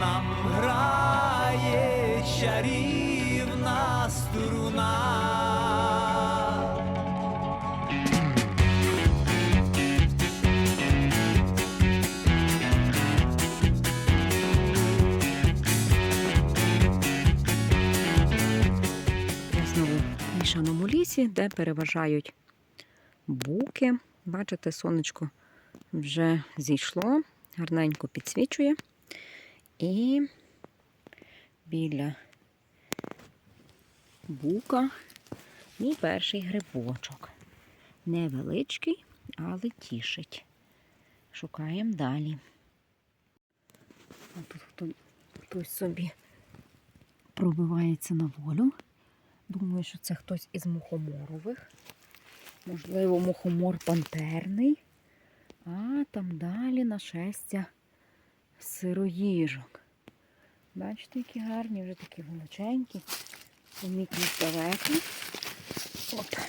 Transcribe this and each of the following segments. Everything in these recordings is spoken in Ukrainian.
нам грає чарівна струна. Я знову в мішаному лісі, де переважають буки. Бачите, сонечко вже зійшло, гарненько підсвічує. І біля бука мій перший грибочок. Невеличкий, але тішить. Шукаємо далі. А тут хто- хтось собі пробивається на волю. Думаю, що це хтось із мухоморових. Можливо, мухомор пантерний. А там далі нашестя сироїжок. Бачите, які гарні, вже такі величенькі. Помітні здалеку. Оп.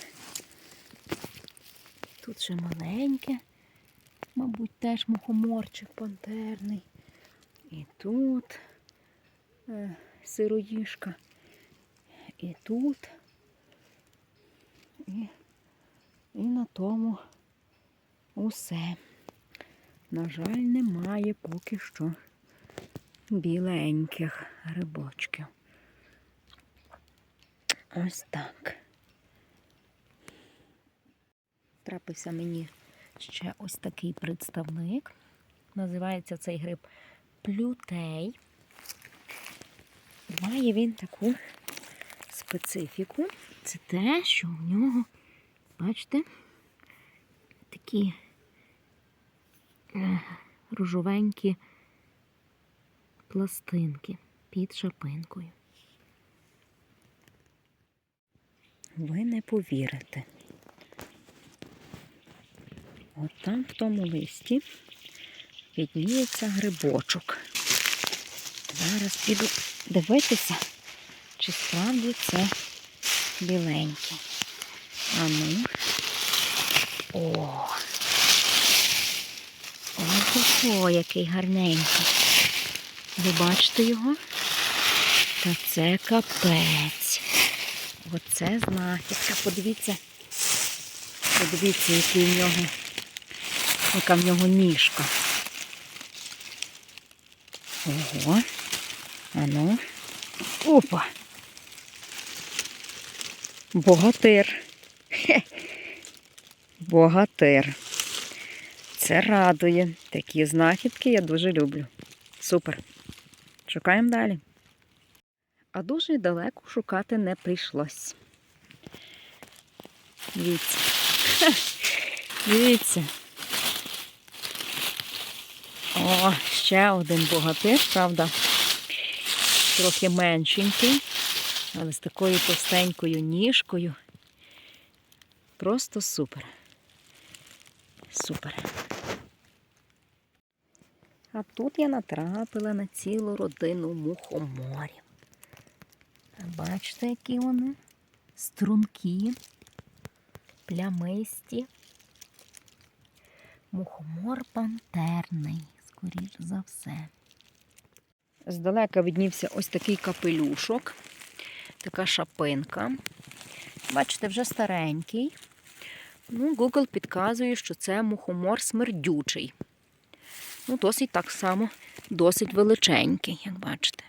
Тут ще маленьке. Мабуть, теж мухоморчик пантерний. І тут е, сироїжка. І тут. І, і на тому усе. На жаль, немає поки що біленьких грибочків. Ось так. Трапився мені ще ось такий представник. Називається цей гриб плютей. Має він таку специфіку. Це те, що в нього, бачите, такі рожовенькі пластинки під шапинкою. Ви не повірите. От там в тому листі відніється грибочок. Зараз піду дивитися, чи справді це біленький. А ну. О! Ого, який гарненький. Ви бачите його? Та це капець. Оце знахідка. Подивіться. Подивіться, який в нього, яка в нього ніжка. Ого. А ну. Опа. Богатир. Хе. Богатир. Це радує. Такі знахідки я дуже люблю. Супер. Шукаємо далі. А дуже далеко шукати не прийшлось. Дивіться. Дивіться. О, ще один богатир, правда, трохи меншенький, але з такою товстенькою ніжкою. Просто супер. Супер. А тут я натрапила на цілу родину мухоморів. Бачите, які вони? Стрункі, плямисті. Мухомор пантерний, скоріш за все. Здалека віднівся ось такий капелюшок, така шапинка. Бачите, вже старенький. Ну, Google підказує, що це мухомор смердючий. Ну, досить так само, досить величенький, як бачите.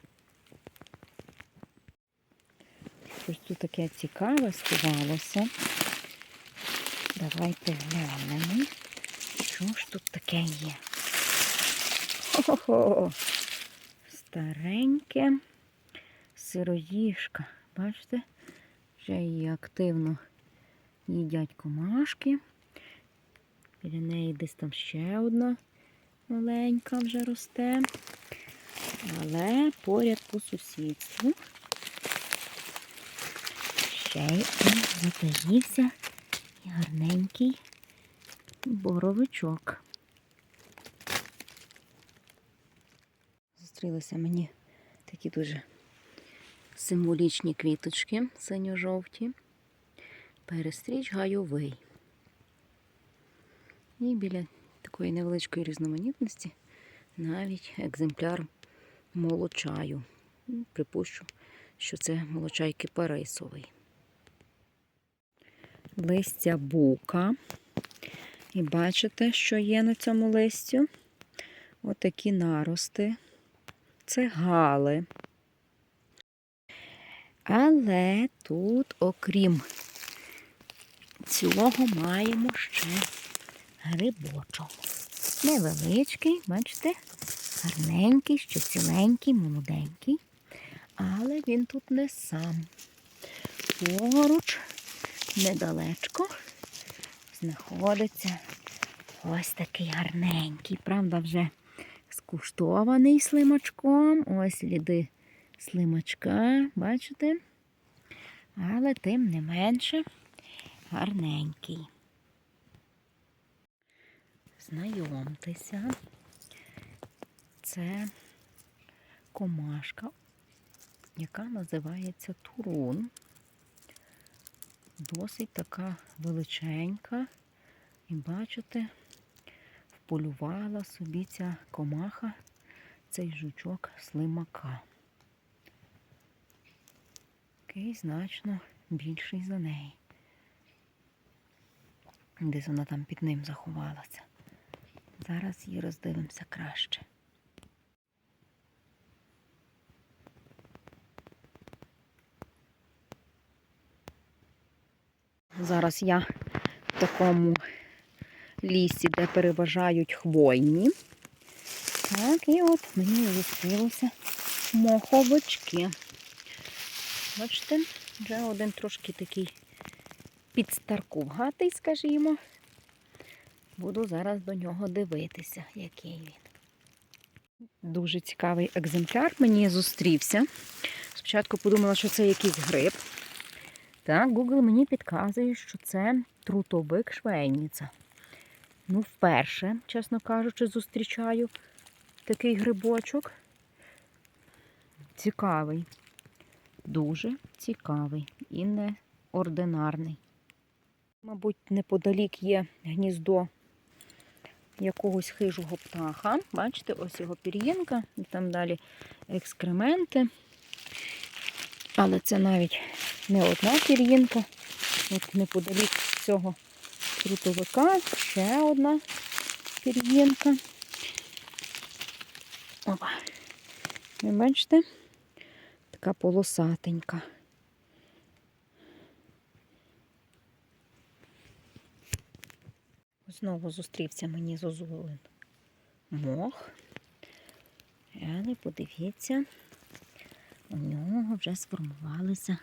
Щось тут таке цікаве сховалося. Давайте глянемо, що ж тут таке є. Хо-хо-хо! Стареньке сироїжка. Бачите? Вже її активно їдять комашки. Біля неї десь там ще одна маленька вже росте. Але поряд по сусідству ще й затаївся гарненький боровичок. Зустрілися мені такі дуже символічні квіточки синьо-жовті. Перестріч гайовий. І біля такої невеличкої різноманітності навіть екземпляр молочаю. Припущу, що це молочай кипарисовий. Листя бука. І бачите, що є на цьому листю? Отакі нарости. Це гали. Але тут, окрім цього, маємо ще грибочок. Невеличкий, бачите, гарненький, що ціленький, молоденький. Але він тут не сам. Поруч, недалечко, знаходиться ось такий гарненький. Правда, вже скуштований слимачком. Ось сліди слимачка, бачите? Але тим не менше гарненький. Знайомтеся, це комашка, яка називається турун. Досить така величенька. І бачите, вполювала собі ця комаха, цей жучок слимака. Який значно більший за неї. Десь вона там під ним заховалася. Зараз її роздивимося краще. Зараз я в такому лісі, де переважають хвойні. Так, і от мені зустрілися моховички. Бачите, вже один трошки такий підстаркуватий, скажімо. Буду зараз до нього дивитися, який він. Дуже цікавий екземпляр мені зустрівся. Спочатку подумала, що це якийсь гриб. Так, Google мені підказує, що це трутовик швейниця. Ну, вперше, чесно кажучи, зустрічаю такий грибочок. Цікавий. Дуже цікавий і неординарний. Мабуть, неподалік є гніздо якогось хижого птаха. Бачите, ось його пір'їнка, і там далі екскременти. Але це навіть не одна пір'їнка. От неподалік цього трутовика ще одна пір'їнка. Опа. Ви бачите? Така полосатенька. Знову зустрівся мені зозулин мох. Але подивіться, у нього вже сформувалися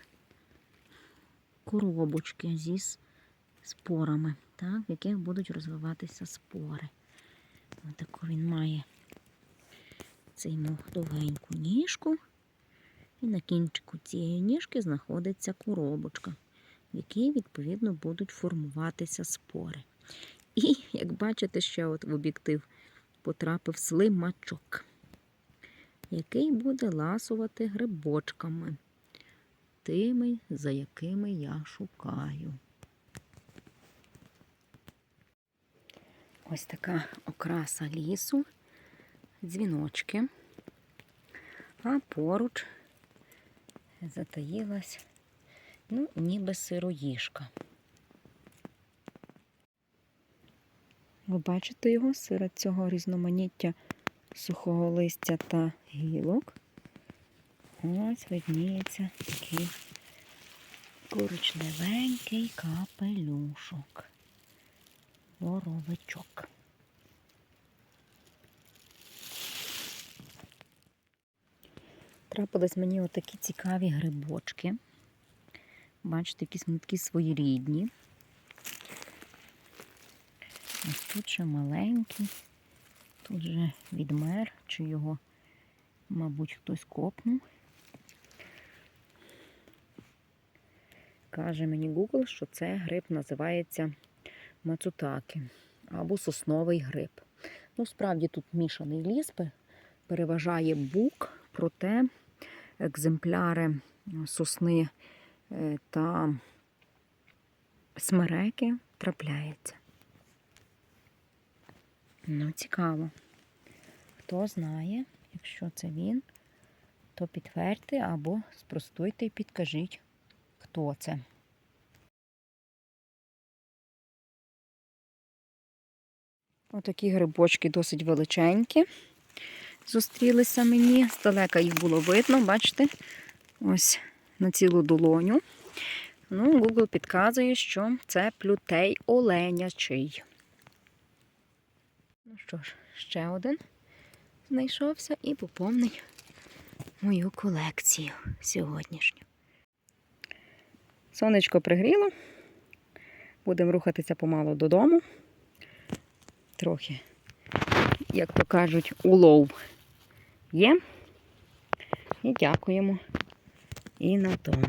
коробочки зі спорами, так, в яких будуть розвиватися спори. Таку він має цей мох довгеньку ніжку. І на кінчику цієї ніжки знаходиться коробочка, в якій, відповідно, будуть формуватися спори. І, як бачите, ще от в об'єктив потрапив слимачок, який буде ласувати грибочками, тими, за якими я шукаю. Ось така окраса лісу, дзвіночки, а поруч затаїлась, ну, ніби сироїжка. Ви бачите його серед цього різноманіття сухого листя та гілок. Ось видніється такий коричневенький капелюшок. Воровичок. Трапились мені отакі цікаві грибочки. Бачите, якісь вони такі своєрідні. Ось тут ще маленький, тут же відмер, чи його, мабуть, хтось копнув. Каже мені Google, що це гриб називається мацутаки або сосновий гриб. Ну, справді тут мішаний ліс, переважає бук, проте екземпляри сосни е, та смереки трапляються. Ну, цікаво. Хто знає, якщо це він, то підтвердьте або спростуйте і підкажіть, хто це. Отакі грибочки досить величенькі. Зустрілися мені. Здалека їх було видно, бачите? Ось на цілу долоню. Ну, Google підказує, що це плютей оленячий. Що ж, ще один знайшовся і поповнить мою колекцію сьогоднішню. Сонечко пригріло. Будемо рухатися помалу додому. Трохи, як то кажуть, улов є. І дякуємо. І на тому.